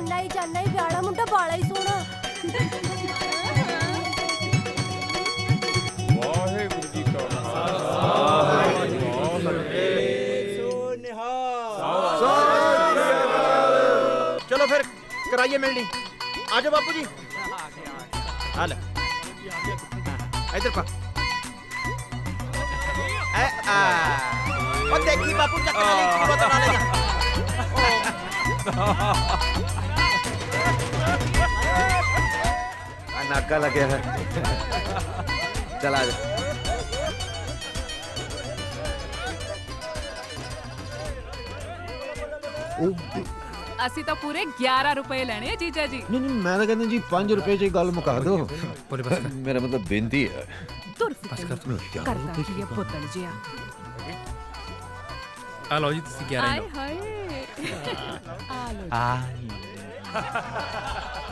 ਜਾਨਾ ਹੀ ਜਾਨਾ ਹੀ ਵਿਆੜਾ ਮੁੰਡਾ ਬਾਲਾ ਹੀ ਸੋਹਣਾ। ਵਾਹਿਗੁਰੂ ਜੀ ਕਾ ਖਾਲਸਾ। ਚਲੋ ਫਿਰ, ਕਰਾਈਏ ਮਿਲਣੀ। ਆ ਜਾਓ ਬਾਪੂ ਜੀ। ਆ ਲੈ। ਇਧਰ ਪਾ। ਐ, ਆ। ਉਹ ਦੇਖੀ ਬਾਪੂ ਚੱਕਣਾ ਲਈ ਕੀ ਬੋਤਲ ਨਾਲ ਲੈ ਨਾਕਾ ਲੱਗਿਆ ਹੈ ਚਲ ਆ ਜਾ। ਉਹ ਅਸੀਂ ਤਾਂ ਪੂਰੇ 11 ਰੁਪਏ ਲੈਣੇ ਆ ਜੀਜਾ ਜੀ। ਨਹੀਂ ਨਹੀਂ ਮੈਂ ਤਾਂ ਕਹਿੰਦਾ ਜੀ 5 ਰੁਪਏ ਚ ਹੀ ਗੱਲ ਮੁਕਾ ਦਿਓ। ਬੋਲੇ ਬਸ ਕਰ। ਮੇਰਾ ਮਤਲਬ ਬੇਨਤੀ ਹੈ। ਤੁਰ ਬਸ ਕਰ ਤੂੰ ਕਰਦਾ ਕੀ ਹੈ ਬੋਤਲ ਜਿਆ ਆ ਲਓ ਜੀ ਤੁਸੀਂ 11 ਆਏ ਲਓ ਹਾਏ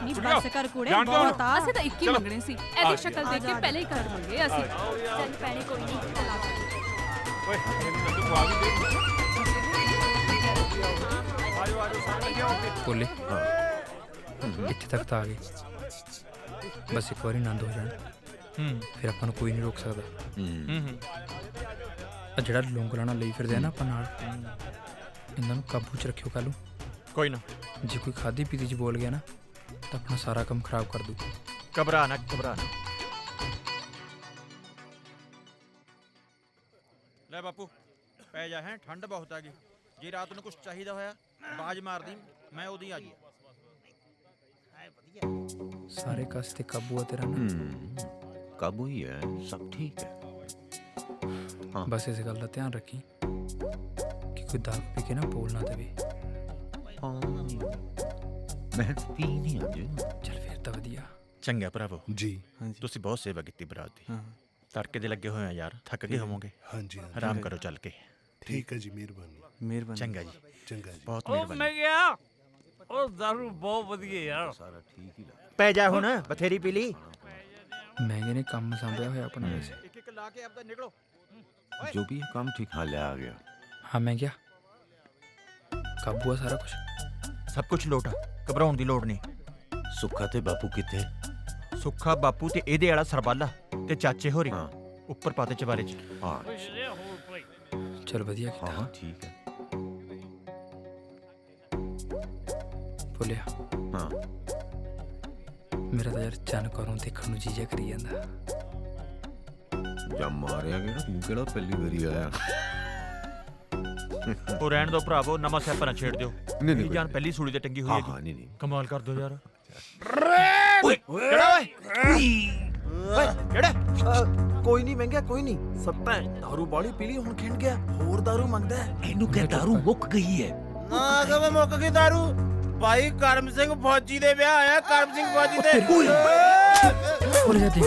ਨੀ ਬਸ ਕਰ ਕੁੜੇ। ਬਹੁਤ ਆ ਅਸੀਂ ਤਾਂ 21 ਮੰਗਣੇ ਸੀ। ਇਹਦੀ ਸ਼ਕਲ ਦੇਖ ਕੇ ਪਹਿਲੇ ਹੀ ਕਰ ਮੰਗੇ ਅਸੀਂ। ਚੱਲ ਪੈਣੇ ਕੋਈ ਨਹੀਂ ਓਏ ਇਹਨੂੰ ਤੂੰ ਖਵਾ ਵੀ ਦੇ। ਆਜੋ ਆਜੋ ਸਾਰੇ ਕਿਉਂ ਬੋਲੇ ਇੱਥੇ ਤੱਕ ਤਾਂ ਆ ਗਏ। ਬਸ ਇੱਕ ਵਾਰੀ ਆਨੰਦ ਹੋ ਜਾਣ। ਹੂੰ। ਫਿਰ ਆਪਾਂ ਨੂੰ ਕੋਈ ਨਹੀਂ ਰੋਕ ਸਕਦਾ। ਹੂੰ ਹੂੰ। ਆ ਜਿਹੜਾ ਲੋਂਗਲਾਣਾ ਲਈ ਫਿਰਦੇ ਆ ਨਾ ਆਪਾਂ ਨਾਲ ਇਹਨਾਂ ਨੂੰ ਕਾਬੂ 'ਚ ਰੱਖਿਓ ਕੱਲ੍ਹ ਨੂੰ। ਕੋਈ ਨਾ। ਜੇ ਕੋਈ ਖਾਦੀ ਪੀਤੀ 'ਚ ਬੋਲ ਗਿਆ ਨਾ ਤਾਂ ਆਪਣਾ ਸਾਰਾ ਕੰਮ ਖਰਾਬ ਕਰ ਦੂ। ਘਬਰਾ ਨਾ ਘਬਰਾ ਨਾ। ਲੈ ਬਾਪੂ ਪੈ ਜਾ ਹੈ ਠੰਡ ਬਹੁਤ ਆ ਗਈ। ਜੇ ਰਾਤ ਨੂੰ ਕੁਝ ਚਾਹੀਦਾ ਹੋਇਆ ਬਾਜ ਮਾਰਦੀ ਮੈਂ ਉਹਦੀ ਆ ਜੀ। ਸਾਰੇ ਕਸ ਤੇ ਕਾਬੂ ਆ ਤੇਰਾ ਨਾ। ਹੂੰ ਕਾਬੂ ਹੀ ਹੈ ਸਭ ਠੀਕ ਹੈ। ਬਸ ਇਸ ਗੱਲ ਦਾ ਧਿਆਨ ਰੱਖੀ ਕਿ ਕੋਈ ਦਾਰੂ ਪੀ ਕੇ ਨਾ ਬੋਲ ਨਾ ਦੇਵੇ। ਹਾਂ ਮੈਂ ਪੀ ਨਹੀਂ ਅੱਜ ਚੱਲ ਫਿਰ ਤਾਂ ਵਧੀਆ। ਚੰਗਾ ਭਰਾਵੋ। ਜੀ। ਤੁਸੀਂ ਬਹੁਤ ਸੇਵਾ ਕੀਤੀ ਬਰਾਤ ਦੀ। ਤੜਕੇ ਦੇ ਲੱਗੇ ਹੋਏ ਆ ਯਾਰ। ਥੱਕ ਗਏ ਹੋਵੋਗੇ? ਹਾਂਜੀ ਹਾਂਜੀ। ਆਰਾਮ ਕਰੋ ਚੱਲ ਕੇ। ਠੀਕ ਹੈ ਜੀ ਮਿਹਰਬਾਨੀ। ਮਿਹਰਬਾਨੀ। ਚੰਗਾ ਜੀ। ਚੰਗਾ ਜੀ। ਬਹੁਤ ਉਹ ਮਿਹਰਬਾਨੀ। ਮੈਂ ਗਿਆ। ਉਹ ਦਾਰੂ ਬਹੁਤ ਵਧੀਆ ਯਾਰ। ਸਾਰਾ ਠੀਕ ਹੀ ਲੱਗ ਪੈ ਜਾ ਹੁਣ ਬਥੇਰੀ ਪੀ ਲਈ। ਮਹਿੰਗੇ ਨੇ ਕੰਮ ਸੰਭਿਆ ਹੋਇਆ ਆਪਣਾ ਵੈਸੇ। ਇੱਕ ਇੱਕ ਲਾ ਕੇ ਆਪਦਾ ਨਿਕਲੋ। ਜੋ ਵੀ ਹੈ ਕੰਮ ਠੀਕ। ਹਾਲ ਆ ਗਿਆ। ਹਾਂ ਮੈਂ ਗਿਆ। ਕਾਬੂ ਆ ਸਾਰਾ ਕੁਝ ਸਭ ਕੁਝ ਲੋਟ ਆ ਘਬਰਾਉਣ ਦੀ ਲੋੜ ਨਹੀਂ। ਸੁੱਖਾ ਤੇ ਬਾਪੂ ਕਿੱਥੇ? ਸੁੱਖਾ ਬਾਪੂ ਤੇ ਇਹਦੇ ਵਾਲਾ ਸਰਬਾਲਾ ਤੇ ਚਾਚੇ ਹੋਰੀ ਹਾਂ। ਉੱਪਰ ਪਾਤੇ ਚਵਾਰੇ ਚ। ਹਾਂ। ਚਲ ਵਧੀਆ ਕੀਤਾ। ਹਾਂ ਠੀਕ ਹੈ ਬੋਲਿਆ। ਹਾਂ। ਮੇਰਾ ਤਾਂ ਯਾਰ ਚੰਨ ਕਰੋਂ ਦੇਖਣ ਨੂੰ ਜੀਜਾ ਕਰੀ ਜਾਂਦਾ। ਜਾਂ ਮਾਰਿਆ ਕਿਹੜਾ? ਤੂੰ ਕਿਹੜਾ ਪਹਿਲੀ ਵਾਰੀ ਆਇਆ? ਉਹ ਰਹਿਣ ਦੋ ਭਰਾਵੋ ਨਵਾਂ ਸਿਆਪਾ ਨਾ ਛੇੜ ਦਿਓ ਨਹੀਂ, ਮੇਰੀ ਕੋਈ ਜਾਨ ਪਹਿਲੀ ਸੂਲੀ ਤੇ ਟੰਗੀ ਹੋਈ ਹਾਂ ਹੈਗੀ ਹਾਂ ਨਹੀਂ ਨਹੀਂ ਕਮਾਲ ਕਰ ਦੋ ਯਾਰ ਓਏ ਕਿਹੜਾ ਓਏ ਓਏ ਕਿਹੜਾ ਕੋਈ ਨਹੀਂ ਮਹਿੰਗਾ ਕੋਈ ਨਹੀਂ ਸੱਤਾ ਹੈ दारू ਬਾਲੀ ਪੀ ਲਈ ਹੁਣ ਖਿੰਡ ਗਿਆ ਹੋਰ दारू ਮੰਗਦਾ ਹੈ ਇਹਨੂੰ ਕਹਿ ਦਾਰੂ ਮੁੱਕ ਗਈ ਹੈ ਨਾ ਕਵੇ ਮੁੱਕ ਗਈ दारू ਭਾਈ ਕਰਮ ਸਿੰਘ ਫੌਜੀ ਦੇ ਵਿਆਹ ਆਇਆ ਕਰਮ ਸਿੰਘ ਫੌਜੀ ਦੇ ਬੋਲੇ ਜਾ ਦੇ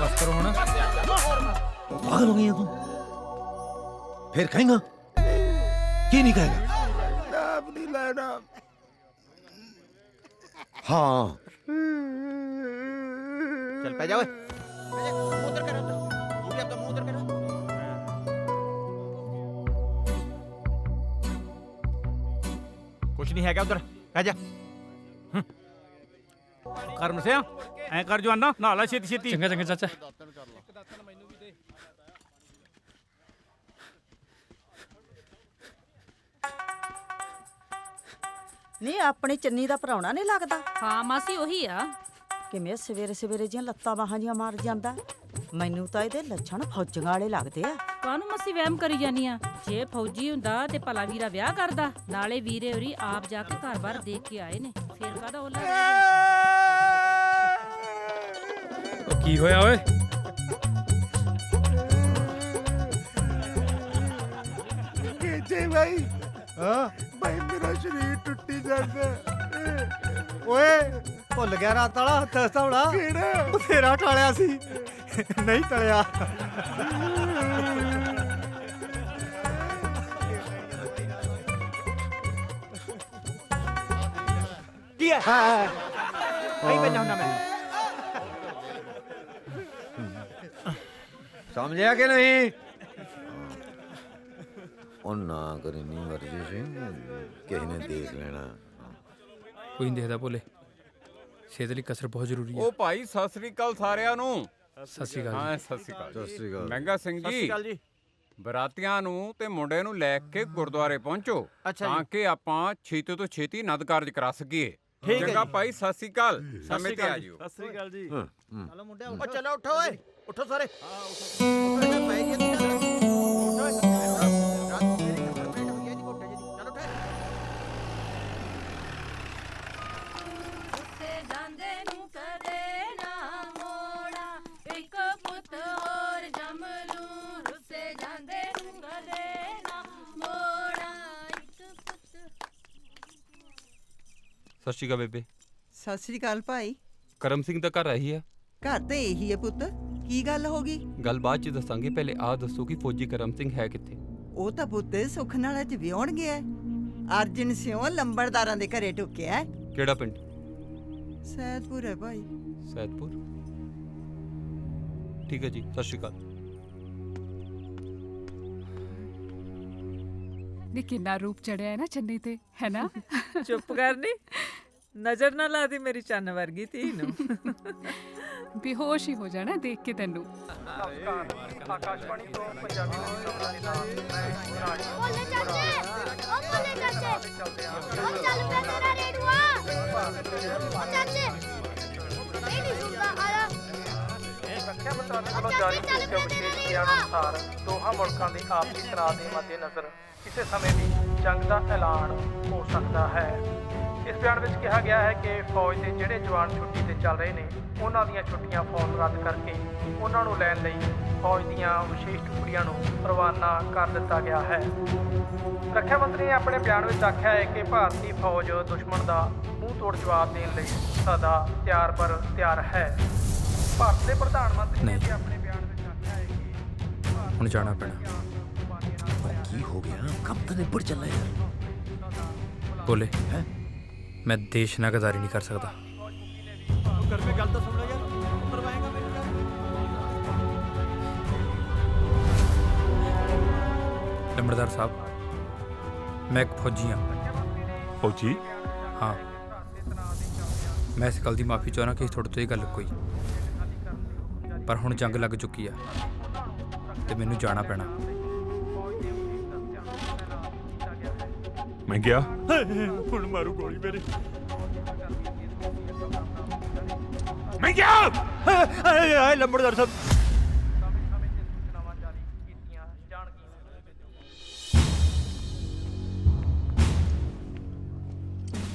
ਬਸ ਕਰੋ ਹੁਣ ਪਾਗਲ ਹੋ ਗਿਆ ਤੂੰ ਫਿਰ ਖਾਏਗਾ ਕੀ ਨਹੀਂ ਖਾਏਗਾ ਨਾਮ ਨਹੀਂ ਲੈਣਾ ਹਾਂ ਚੱਲ ਪੈ ਜਾ ਓਏ ਪੈ ਜਾ, ਮੂੰਹ ਕਰਮ ਸਿਆ? ਐ ਕਰ ਜਵਾਨਾ ਨਹਾ ਲੈ ਛੇਤੀ ਛੇਤੀ। ਚੰਗਾ ਚੰਗਾ ਚਾਚਾ। ਨਹੀਂ ਆਪਣੀ ਚੰਨੀ ਦਾ ਭਰਾਉਣਾ ਨਹੀਂ ਲੱਗਦਾ? ਹਾਂ ਮਾਸੀ ਉਹੀ ਆ। ਕਿਵੇਂ ਸਵੇਰੇ ਸਵੇਰੇ ਜੀਆਂ ਲੱਤਾਂ ਬਾਹਾਂ ਜੀਆਂ ਮਾਰ ਜਾਂਦਾ? ਮੈਨੂੰ ਤਾਂ ਇਹਦੇ ਲੱਛਣ ਫੌਜੀਆਂ ਵਾਲੇ ਲੱਗਦੇ ਆ। ਕਾਹਨੂੰ ਮਾਸੀ ਵਹਿਮ ਕਰੀ ਜਾਨੀ ਆ? ਜੇ ਫੌਜੀ ਹੁੰਦਾ ਤੇ ਭਲਾ ਵੀਰਾ ਵਿਆਹ ਕਰਦਾ। ਨਾਲੇ ਵੀਰੇ ਹੋਰੀ ਆਪ ਜਾ ਕੇ ਘਰ-ਬਾਰ ਦੇਖ ਕੇ ਆਏ ਨੇ। ਫੇਰ ਕਾਹਦਾ ਉਹ ਕੀ ਹੋਇਆ ਓਏ? ਜੇ ਭਾਈ ਹਾਂ? ਭਾਈ ਮੇਰਾ ਸਰੀਰ ਟੁੱਟੀ ਜਾਂਦਾ। ਓਏ ਭੁੱਲ ਗਿਆ ਰਾਤ ਵਾਲਾ ਹੱਥ ਹਸਤਾਉਣਾ ਕਿਹੜਾ? ਬਥੇਰਾ ਟਾਲਿਆ ਸੀ। ਨਹੀਂ ਟਲਿਆ। ਕੀ ਹੈ? ਆਈ ਬੰਨਾ ਹੁੰਦਾ ਮੈਂ ਸਮਝਿਆ ਕਿ ਨਹੀਂ? ਉਹ ਨਾ ਕਰੀ ਨਹੀਂ ਵਰਜੀ ਸਿੰਘ ਕਿਸੇ ਨੇ ਦੇਖ ਲੈਣਾ। ਕੋਈ ਨਹੀਂ ਦੇਖਦਾ ਭੋਲੇ। ਸਿਹਤ ਲਈ ਕਸਰ ਬਹੁਤ ਜ਼ਰੂਰੀ ਹੈ। ਉਹ ਭਾਈ ਸਤਿ ਸ੍ਰੀ ਅਕਾਲ ਸਾਰਿਆਂ ਨੂੰ। ਸਤਿ ਸ਼੍ਰੀ ਅਕਾਲ ਹਾਂ ਸਤਿ ਸ੍ਰੀ ਅਕਾਲ ਸਤਿ ਸ੍ਰੀ ਅਕਾਲ। ਮਹਿੰਗਾ ਸਿੰਘ ਸਤਿ ਸ਼੍ਰੀ ਜੀ ਅਕਾਲ ਜੀ। ਬਰਾਤੀਆਂ ਨੂੰ ਤੇ ਮੁੰਡੇ ਨੂੰ ਲੈ ਕੇ ਗੁਰਦੁਆਰੇ ਪਹੁੰਚੋ ਤਾਂ ਕਿ ਆਪਾਂ ਛੇਤੀ ਤੋਂ ਛੇਤੀ ਆਨੰਦ ਕਾਰਜ ਕਰਾ ਸਕੀਏ। ਠੀਕ ਹੈ। ਭਾਈ ਸਤਿ ਸ੍ਰੀ ਅਕਾਲ। ਸਮੇਂ ਤੇ ਆ ਜਿਓ। ਸਤਿ ਸ੍ਰੀ ਅਕਾਲ ਜੀ। ਚਲੋ ਮੁੰਡਿਆ ਉਹ ਚਲੋ ਉੱਠੋ ਓਏ। ਉੱਠੋ ਸਾਰੇ। ਹਾਂ ਉੱਠੋ ਪੈ ਗਈ ਉੱਠੋ ਰਾਤ ਮੇਰੀ ਕੰਪਲੀਟ ਹੋ ਗਈ ਜੀ ਕੋਟੇ ਜੀ ਚਲੋ ਉੱਠੋ ਉੱਤੇ ਜਾਂਦੇ ਨੂੰ ਕਦੇ ਨਾ ਮੋੜਾ। ਇੱਕ ਪੁੱਤ ਹੋਰ ਜੰਮ ਲੂੰ। ਰੁੱਸੇ ਜਾਂਦੇ ਨੂੰ ਕਦੇ ਨਾ ਮੋੜਾ। ਇੱਕ ਪੁੱਤ ਸਤਿ ਸ਼੍ਰੀ ਅਕਾਲ ਬੇਬੇ। ਸਤਿ ਸ੍ਰੀ ਅਕਾਲ ਭਾਈ। ਕਰਮ ਸਿੰਘ ਦਾ ਘਰ ਆਹੀ ਹੈ ਘਰ ਤੇ ਇਹੀ ਹੈ ਪੁੱਤ। ਕੀ ਗੱਲ ਹੋ ਗਈ? ਗੱਲ ਬਾਅਦ ਚ ਦੱਸਾਂਗੇ ਪਹਿਲੇ ਆਹ ਦੱਸੋ ਕਿ ਫੌਜੀ ਕਰਮ ਸਿੰਘ ਹੈ ਕਿੱਥੇ। ਉਹ ਤਾਂ ਪੁੱਤ ਸੁੱਖ ਨਾਲ ਚ ਵਿਆਹਣ ਗਿਆ ਹੈ। ਅਰਜਨ ਸਿਉ ਲੰਬੜਦਾਰਾਂ ਦੇ ਘਰੇ ਟੁੱਕਿਆ ਹੈ। ਕਿਹੜਾ ਪਿੰਡ? ਸੈਦਪੁਰ ਹੈ ਭਾਈ। ਸੈਦਪੁਰ? ਠੀਕ ਹੈ ਜੀ ਸਤਿ ਸ਼੍ਰੀ ਅਕਾਲ। ਨੀ ਕਿੰਨਾ ਰੂਪ ਚੜਿਆ ਹੈ ਨਾ ਚੰਨੀ ਤੇ ਹੈ ਨਾ? ਚੁੱਪ ਕਰਨੀ ਨਜ਼ਰ ਨਾ ਲਾ ਦੀ ਮੇਰੀ ਚੰਨ ਵਰਗੀ ਧੀ ਨੂੰ। ਬੇਹੋਸ਼ ਹੀ ਹੋ ਜਾਣਾ ਦੇਖ ਕੇ ਤੈਨੂੰ। ਬੋਲੇ ਚਾਚੇ ਓ ਬੋਲੇ ਚਾਚੇ ਓ ਚੱਲ ਪਿਆ ਤੇਰਾ ਰੇਡੂਆ ਓ ਚਾਚੇ ਇਹ ਨਹੀਂ ਸੁਣਦਾ ਆਇਆ। ਰੱਖਿਆ ਮੰਤਰਾਲੇ ਵੱਲੋਂ ਜਾਰੀ ਕੀਤੇ ਵਿਸ਼ੇਸ਼ ਅਨੁਸਾਰ ਦੋਹਾਂ ਮੁਲਕਾਂ ਦੀ ਆਪਸੀ ਤਣਾਅ ਦੇ ਮੱਦੇਨਜ਼ਰ ਕਿਸੇ ਸਮੇਂ ਵੀ ਜੰਗ ਦਾ ਐਲਾਨ ਹੋ ਸਕਦਾ ਹੈ। ਇਸ ਬਿਆਨ ਵਿੱਚ ਕਿਹਾ ਗਿਆ ਹੈ ਕਿ ਫੌਜ ਦੇ ਜਿਹੜੇ ਜਵਾਨ ਛੁੱਟੀ ਤੇ ਚੱਲ ਰਹੇ ਨੇ ਉਹਨਾਂ ਦੀਆਂ ਛੁੱਟੀਆਂ ਫੌਰਨ ਰੱਦ ਕਰਕੇ ਉਹਨਾਂ ਨੂੰ ਲੈਣ ਲਈ ਫੌਜ ਦੀਆਂ ਵਿਸ਼ੇਸ਼ ਟੁਕੜੀਆਂ ਨੂੰ ਰਵਾਨਾ ਕਰ ਦਿੱਤਾ ਗਿਆ ਹੈ। ਰੱਖਿਆ ਮੰਤਰੀ ਨੇ ਆਪਣੇ ਬਿਆਨ ਵਿੱਚ ਆਖਿਆ ਹੈ ਕਿ ਭਾਰਤੀ ਫੌਜ ਦੁਸ਼ਮਣ ਦਾ ਮੂੰਹ ਤੋੜ ਜਵਾਬ ਦੇਣ ਲਈ ਸਦਾ ਤਿਆਰ ਪਰ ਤਿਆਰ ਹੈ। ਭਾਰਤ ਦੇ ਪ੍ਰਧਾਨ ਮੰਤਰੀ ਨੇ। ਵੀ ਆਪਣੇ ਬਿਆਨ ਵਿੱਚ ਆਖਿਆ ਹੈ ਕਿ ਹੁਣ ਜਾਣਾ ਪੈਣਾ। ਕੀ ਹੋ। ਗਿਆ? ਕੰਮ ਤਾਂ ਨਿਬੜ ਚੱਲਾ ਯਾਰ। ਭੋਲੇ ਮੈਂ ਦੇਸ਼ ਨਾਲ ਗਦਾਰੀ ਨਹੀਂ ਕਰ ਸਕਦਾ। ਕਰ ਪੇ ਗੱਲ ਤਾਂ ਸੁਣ ਲੈ ਯਾਰ ਮਰਵਾਏਗਾ ਮੈਨੂੰ ਲੰਬੜਦਾਰ ਸਾਹਿਬ ਮੈਂ ਇੱਕ ਫੌਜੀ ਹਾਂ। ਫੌਜੀ? ਹਾਂ। ਮੈਂ ਇਸ ਗੱਲ ਦੀ ਮਾਫੀ ਚਾਹੁੰਦਾ ਕਿ ਤੁਹਾਡੇ ਤੋਂ ਇਹ ਗੱਲ ਕੋਈ। ਪਰ ਹੁਣ ਜੰਗ ਲੱਗ ਚੁੱਕੀ ਆ ਤੇ ਮੈਨੂੰ ਜਾਣਾ ਪੈਣਾ। ਮੈਂ ਗਿਆ। ਹੁਣ ਮਾਰੂ ਗੋਲੀ ਮੇਰੇ। ਮੈਂ ਗਿਆ। ਆਏ ਆਏ ਲੰਬੜਦਾਰ ਸਾਹਿਬ।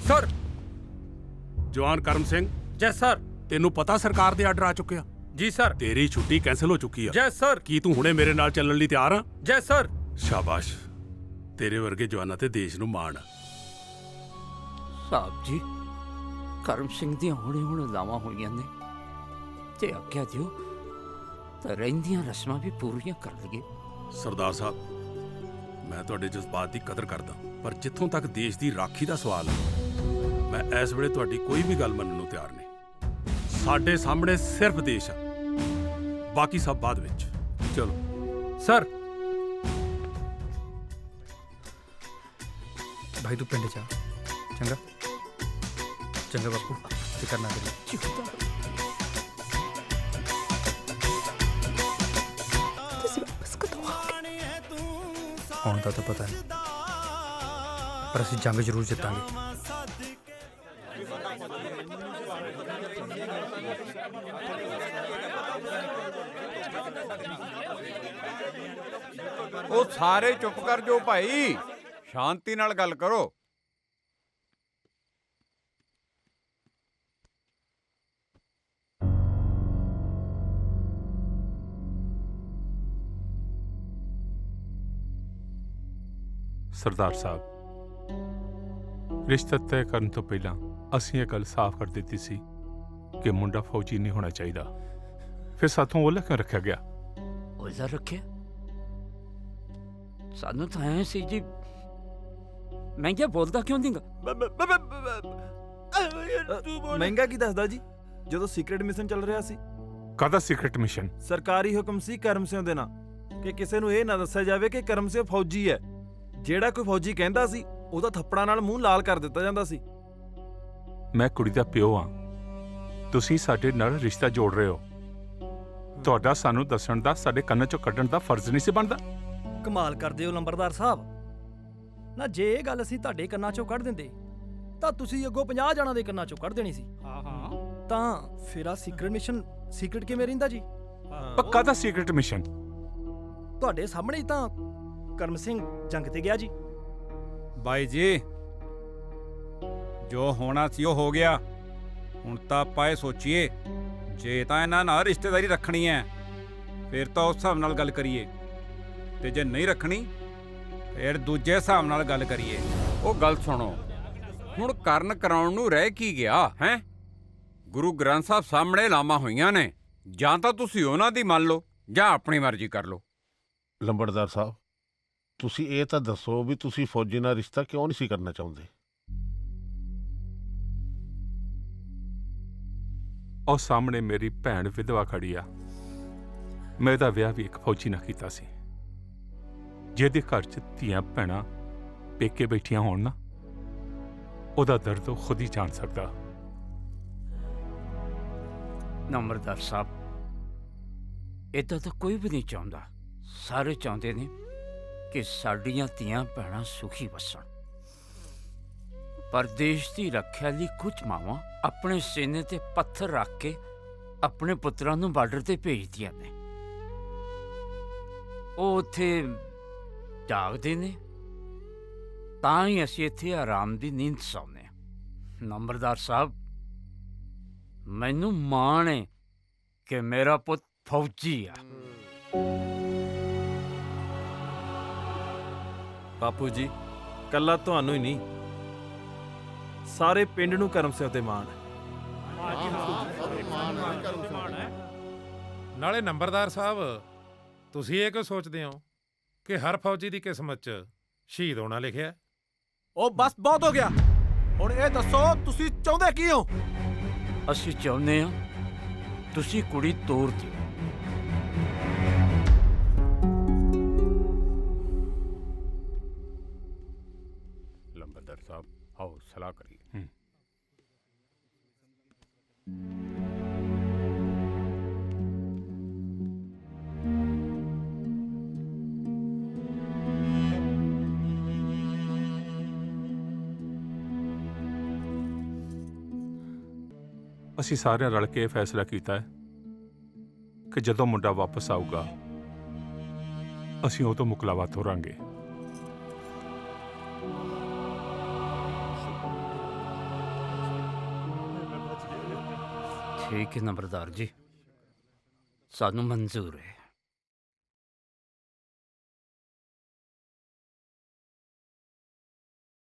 ਸਰ। ਜਵਾਨ ਕਰਮ ਸਿੰਘ। ਜੈਸ ਸਰ ਤੈਨੂੰ ਪਤਾ ਸਰਕਾਰ ਦੇ ਆਰਡਰ ਆ ਚੁੱਕਿਆ ਜੀ ਸਰ ਤੇਰੀ ਛੁੱਟੀ ਕੈਨਸਲ ਹੋ ਚੁੱਕੀ ਆ। ਜੈਸ ਸਰ ਕੀ ਤੂੰ ਹੁਣੇ ਮੇਰੇ ਨਾਲ ਚੱਲਣ ਲਈ ਤਿਆਰ ਆ? ਜੈਸ ਸਰ ਸ਼ਾਬਾਸ਼। ਤੇਰੇ ਵਰਗੇ ਜਵਾਨਾਂ ਤੇ ਦੇਸ਼ ਨੂੰ ਮਾਣ। ਆ। ਸਾਹਿਬ ਜੀ ਕਰਮ ਸਿੰਘ ਦੀਆਂ ਹੁਣੇ ਹੁਣ ਲਾਵਾਂ ਹੋਈਆਂ ਨੇ। ਤੇ ਆਖਿਆ ਦਿਓ ਤਾਂ ਰਹਿੰਦੀਆਂ ਰਸਮਾਂ ਵੀ ਪੂਰੀਆਂ ਕਰ ਲਈਏ। ਸਰਦਾਰ ਸਾਹਿਬ ਮੈਂ ਤੁਹਾਡੇ ਜਜ਼ਬਾਤ ਦੀ ਕਦਰ ਕਰਦਾ ਪਰ ਜਿੱਥੋਂ ਤੱਕ ਦੇਸ਼ ਦੀ ਰਾਖੀ ਦਾ ਸਵਾਲ ਹੈ ਮੈਂ ਇਸ ਵੇਲੇ ਤੁਹਾਡੀ ਕੋਈ ਵੀ ਗੱਲ ਮੰਨਣ ਨੂੰ ਤਿਆਰ ਨਹੀਂ। ਸਾਡੇ ਸਾਹਮਣੇ ਸਿਰਫ ਦੇਸ਼ ਆ ਬਾਕੀ ਸਭ ਬਾਅਦ ਵਿੱਚ। ਚਲੋ। ਸਰ ਭਾਈ ਤੂੰ ਪਿੰਡ ਜਾ ਚੰਗਾ ਚੰਗਾ ਬਾਪੂ ਫਿਕਰ ਨਾ ਕਰੀ ਹੁਣ ਦਾ ਤਾਂ ਪਤਾ ਨਹੀਂ ਪਰ ਅਸੀਂ ਜੰਗ ਜ਼ਰੂਰ ਜਿੱਤਾਂਗੇ ਉਹ ਸਾਰੇ ਚੁੱਪ ਕਰ ਜਾਓ ਭਾਈ। ਸ਼ਾਂਤੀ ਨਾਲ ਗੱਲ ਕਰੋ। ਸਰਦਾਰ ਸਾਹਿਬ ਰਿਸ਼ਤਾ ਤੈਅ ਕਰਨ ਤੋਂ ਪਹਿਲਾਂ ਅਸੀਂ ਇਹ ਗੱਲ ਸਾਫ਼ ਕਰ ਦਿੱਤੀ ਸੀ ਕਿ ਮੁੰਡਾ ਫੌਜੀ ਨਹੀਂ ਹੋਣਾ ਚਾਹੀਦਾ। ਫਿਰ ਸਾਥੋਂ ਉਹ ਕਿਉਂ ਰੱਖਿਆ ਗਿਆ? ਉਹਦਾ ਰੱਖਿਆ? ਸਾਨੂੰ ਤਾਂ ਐ ਸੀ ਜੀ ਮੈਂ ਕਿਹਾ ਬੋਲਦਾ ਕਿਉਂ ਨਹੀਂਗਾ ਮਹਿੰਗਾ ਕੀ ਦੱਸਦਾ ਜੀ? ਜਦੋਂ ਸੀਕ੍ਰੀਟ ਮਿਸ਼ਨ ਚੱਲ ਰਿਹਾ ਸੀ। ਕਾਹਦਾ ਸੀਕ੍ਰੀਟ ਮਿਸ਼ਨ ਸਰਕਾਰੀ ਹੁਕਮ ਸੀ ਕਰਮ ਸਿੰਘ ਦੇ ਨਾਂ। ਕਿ ਕਿਸੇ ਨੂੰ ਇਹ ਨਾ ਦੱਸਿਆ ਜਾਵੇ ਕਿ ਕਰਮ ਸਿੰਘ ਫੌਜੀ ਹੈ। ਜਿਹੜਾ ਕੋਈ ਫੌਜੀ ਕਹਿੰਦਾ ਸੀ ਉਹਦਾ ਥੱਪੜਾਂ ਨਾਲ ਮੂੰਹ ਲਾਲ ਕਰ ਦਿੱਤਾ ਜਾਂਦਾ ਸੀ। ਮੈਂ ਕੁੜੀ ਦਾ ਪਿਓ ਆ ਤੁਸੀਂ ਸਾਡੇ ਨਾਲ ਰਿਸ਼ਤਾ ਜੋੜ ਰਹੇ ਹੋ। ਤੁਹਾਡਾ ਸਾਨੂੰ ਦੱਸਣ ਦਾ ਸਾਡੇ ਕੰਨਾਂ ਚੋਂ ਕੱਢਣ ਦਾ ਫਰਜ਼ ਨਹੀਂ ਸੀ ਬਣਦਾ। ਕਮਾਲ ਕਰਦੇ ਹੋ ਲੰਬਰਦਾਰ ਸਾਹਿਬ। ਨਾ ਜੇ ਇਹ ਗੱਲ ਅਸੀਂ ਤੁਹਾਡੇ ਕੰਨਾਂ ਚੋਂ ਕੱਢ ਦਿੰਦੇ ਤਾਂ ਤੁਸੀਂ ਅੱਗੋਂ 50 ਜਣਾਂ ਦੇ ਕੰਨਾਂ ਚੋਂ ਕੱਢ ਦੇਣੀ ਸੀ। ਹਾਂ ਹਾਂ। ਤਾਂ ਫਿਰ ਆ ਸੀਕ੍ਰੀਟ ਮਿਸ਼ਨ ਸੀਕ੍ਰੀਟ ਕਿਵੇਂ ਰਹਿੰਦਾ ਜੀ? ਪੱਕਾ ਦਾ ਸੀਕ੍ਰੀਟ ਮਿਸ਼ਨ ਤੁਹਾਡੇ ਸਾਹਮਣੇ ਹੀ ਤਾਂ ਕਰਮ ਸਿੰਘ ਜੰਗ ਤੇ ਗਿਆ ਜੀ। ਬਾਈ ਜੀ ਜੋ ਹੋਣਾ ਸੀ ਉਹ ਹੋ ਗਿਆ। ਹੁਣ ਤਾਂ ਆਪਾਂ ਇਹ ਸੋਚੀਏ ਜੇ ਤਾਂ ਇਹਨਾਂ ਨਾਲ ਰਿਸ਼ਤੇਦਾਰੀ ਰੱਖਣੀ ਹੈ ਫਿਰ ਤਾਂ ਉਸ ਹਿਸਾਬ ਨਾਲ ਗੱਲ ਕਰੀਏ। ਤੇ ਜੇ ਨਹੀਂ ਰੱਖਣੀ ਫਿਰ ਦੂਜੇ ਹਿਸਾਬ ਨਾਲ ਗੱਲ ਕਰੀਏ। ਉਹ ਗੱਲ ਸੁਣੋ। ਹੁਣ ਕਰਨ ਕਰਾਉਣ ਨੂੰ ਰਹਿ ਕੀ ਗਿਆ ਹੈ? ਗੁਰੂ ਗ੍ਰੰਥ ਸਾਹਿਬ ਸਾਹਮਣੇ ਲਾਮਾ ਹੋਈਆਂ ਨੇ। ਜਾਂ ਤਾਂ ਤੁਸੀਂ ਉਹਨਾਂ ਦੀ ਮੰਨ ਲਓ ਜਾਂ ਆਪਣੀ ਮਰਜ਼ੀ ਕਰ ਲਓ। ਲੰਬੜਦਾਰ ਸਾਹਿਬ ਤੁਸੀਂ ਇਹ ਤਾਂ ਦੱਸੋ ਵੀ ਤੁਸੀਂ ਫੌਜੀ ਨਾਲ ਰਿਸ਼ਤਾ ਕਿਉਂ ਨਹੀਂ ਸੀ ਕਰਨਾ ਚਾਹੁੰਦੇ? ਉਹ ਸਾਹਮਣੇ ਮੇਰੀ ਭੈਣ ਵਿਧਵਾ ਖੜੀ ਆ। ਮੈਂ ਇਹਦਾ ਵਿਆਹ ਵੀ ਇੱਕ ਫੌਜੀ ਨਾਲ ਕੀਤਾ ਸੀ। ਜਿਹਦੇ ਘਰ 'ਚ ਧੀਆਂ ਭੈਣਾਂ ਪੇਕੇ ਬੈਠੀਆਂ ਹੋਣ ਨਾ, ਉਹਦਾ ਦਰਦ ਉਹ ਖੁਦ ਹੀ ਜਾਣ ਸਕਦਾ। ਨੰਬਰਦਾਰ ਸਾਹਿਬ ਇਦਾਂ ਤਾਂ ਕੋਈ ਵੀ ਨਹੀਂ ਚਾਹੁੰਦਾ। ਸਾਰੇ ਚਾਹੁੰਦੇ ਨੇ ਕਿ ਸਾਡੀਆਂ ਧੀਆਂ ਭੈਣਾਂ ਸੁਖੀ ਵਸਣ। ਪਰ ਦੇਸ਼ ਦੀ ਰੱਖਿਆ ਲਈ ਕੁਝ ਮਾਵਾਂ ਆਪਣੇ ਸੀਨੇ ਤੇ ਪੱਥਰ ਰੱਖ ਕੇ ਆਪਣੇ ਪੁੱਤਰਾਂ ਨੂੰ ਬਾਰਡਰ ਤੇ ਭੇਜਦੀਆਂ ਨੇ। ਉਹ ਉੱਥੇ ਜਾਗਦੇ ਨੇ? ਤਾਂ ਹੀ ਅਸੀਂ ਇੱਥੇ ਆਰਾਮ ਦੀ ਨੀਂਦ ਸੌਂਦੇ ਹਾਂ। ਨੰਬਰਦਾਰ ਸਾਹਿਬ ਮੈਨੂੰ ਮਾਣ ਹੈ ਕਿ ਮੇਰਾ ਪੁੱਤ ਫੌਜੀ ਆ। ਬਾਪੂ ਜੀ ਕੱਲਾ ਤੁਹਾਨੂੰ ਹੀ ਨਹੀਂ। ਸਾਰੇ ਪਿੰਡ ਨੂੰ ਕਰਮ ਸਿੰਘ ਤੇ ਮਾਣ ਹੈ। ਨਾਲੇ ਨੰਬਰਦਾਰ ਸਾਹਿਬ ਤੁਸੀਂ ਇਹ ਕਿਉਂ ਸੋਚਦੇ ਹੋ? ਕਿ ਹਰ ਫੌਜੀ ਦੀ ਕਿਸਮਤ 'ਚ ਸ਼ਹੀਦ ਹੋਣਾ ਲਿਖਿਆ ਹੈ? ਉਹ ਬਸ ਬਹੁਤ ਹੋ ਗਿਆ। ਹੁਣ ਇਹ ਦੱਸੋ ਤੁਸੀਂ ਚਾਹੁੰਦੇ ਕੀ ਹੋ? ਅਸੀਂ ਚਾਹੁੰਦੇ ਹਾਂ ਤੁਸੀਂ ਕੁੜੀ ਤੋਰ ਦਿਓ ਅਸੀਂ ਸਾਰਿਆਂ ਰਲ ਕੇ ਇਹ ਫੈਸਲਾ ਕੀਤਾ ਹੈ ਕਿ ਜਦੋਂ ਮੁੰਡਾ ਵਾਪਸ ਆਊਗਾ, ਅਸੀਂ ਉਹ ਤੋਂ ਮੁਕਲਾਵਾ ਤੋਰਾਂਗੇ। ਠੀਕ ਹੈ ਨੰਬਰਦਾਰ ਜੀ। ਸਾਨੂੰ ਮਨਜ਼ੂਰ ਹੈ।